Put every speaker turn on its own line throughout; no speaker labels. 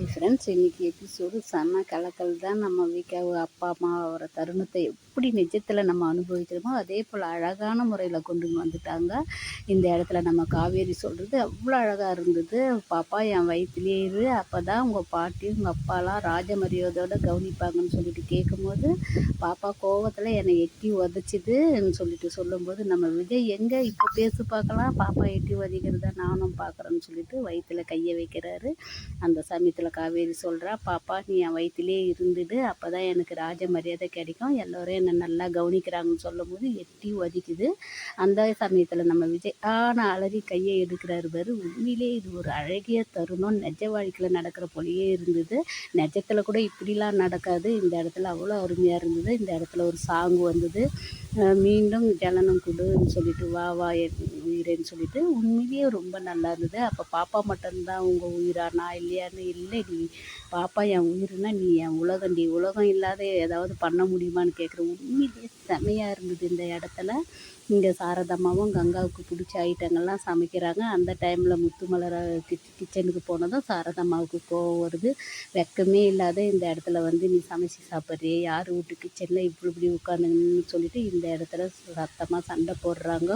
Hi friends இன்றைக்கி episode செம்ம கலக்கல் தான். நம்ம வீக்காவு அப்பா அம்மா வர தருணத்தை எப்படி நிஜத்தில் நம்ம அனுபவிக்கிறோமோ அதே போல் அழகான முறையில் கொண்டு வந்துட்டாங்க. இந்த இடத்துல நம்ம காவேரி சொல்கிறது அவ்வளோ அழகாக இருந்தது. பாப்பா என் வயிற்றுலேயே இரு. அப்போ தான் உங்கள் பாட்டி உங்கள் அப்பாலாம் ராஜ மரியாதையோடு கவனிப்பாங்கன்னு சொல்லிட்டு கேட்கும்போது பாப்பா கோவத்தில் என்னை எட்டி உதச்சிதுன்னு சொல்லிட்டு சொல்லும்போது நம்ம விஜய் எங்கே? இப்போ பேசி பார்க்கலாம். பாப்பா எட்டி உதைக்கிறதா நானும் பார்க்குறேன்னு சொல்லிட்டு வயிற்றில் கையை வைக்கிறாரு. அந்த சமயத்தில் காவேரி சொல்கிறா பாப்பா நீ என் வயிற்றுலே இருந்துடு. அப்போ தான் எனக்கு ராஜ மரியாதை கிடைக்கும். எல்லோரும் என்னை நல்லா கவனிக்கிறாங்கன்னு சொல்லும் போது எட்டி ஒதிக்குது அந்த சமயத்தில் நம்ம விஜய் ஆன அலறி கையை எடுக்கிறாரு பாரு. உண்மையிலே இது ஒரு அழகிய தருணம். நெஜ வாழ்க்கையில் நடக்கிற போலயே இருந்தது. நெஜத்தில் கூட இப்படிலாம் நடக்காது. இந்த இடத்துல அவ்வளோ அருமையாக இருந்தது. இந்த இடத்துல ஒரு சாங் வந்தது. மீண்டும் ஜலனம் கொடுன்னு சொல்லிட்டு வா வா உயிரேன்னு சொல்லிட்டு உண்மையிலேயே ரொம்ப நல்லா இருந்தது. அப்போ பாப்பா மட்டும்தான் உங்கள் உயிரா? நான் இல்லையான்னு இல்லை நீ. பாப்பா என் உயிர்னா நீ என் உலகம். நீ உலகம் இல்லாத ஏதாவது பண்ண முடியுமான்னு கேட்குற உண்மையிலேயே செமையாக இருந்தது இந்த இடத்துல. இங்கே சாரதம்மாவும் கங்காவுக்கு பிடிச்ச ஐட்டங்கள்லாம் சமைக்கிறாங்க. அந்த டைமில் முத்துமலர் கிச் கிச்சனுக்கு போனதும் சாரதம்மாவுக்கு கோவம் வருது. வெக்கமே இல்லாத இந்த இடத்துல வந்து நீ சமைச்சு சாப்பிட்றியே? யார் வீட்டு கிச்சனில் இப்படி இப்படி உட்காந்துங்கன்னு சொல்லிட்டு இந்த இடத்துல சத்தமாக சண்டை போடுறாங்க.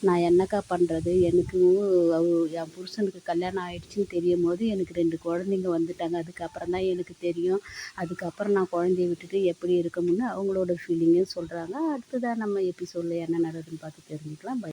நான் என்ன என்னக்கா பண்ணுறது எனக்கு என் புருஷனுக்கு கல்யாணம் ஆகிடுச்சின்னு தெரியும் போது எனக்கு ரெண்டு குழந்தைங்க வந்துட்டாங்க. அதுக்கப்புறம் தான் எனக்கு தெரியும். அதுக்கப்புறம் நான் குழந்தைய விட்டுட்டு எப்படி இருக்கணும்னு அவங்களோட ஃபீலிங்கும் சொல்கிறாங்க அடுத்ததாக நம்ம எபிசோடில் என்ன நடக்குதுன்னு பார்த்து தெரிஞ்சுக்கலாம். பை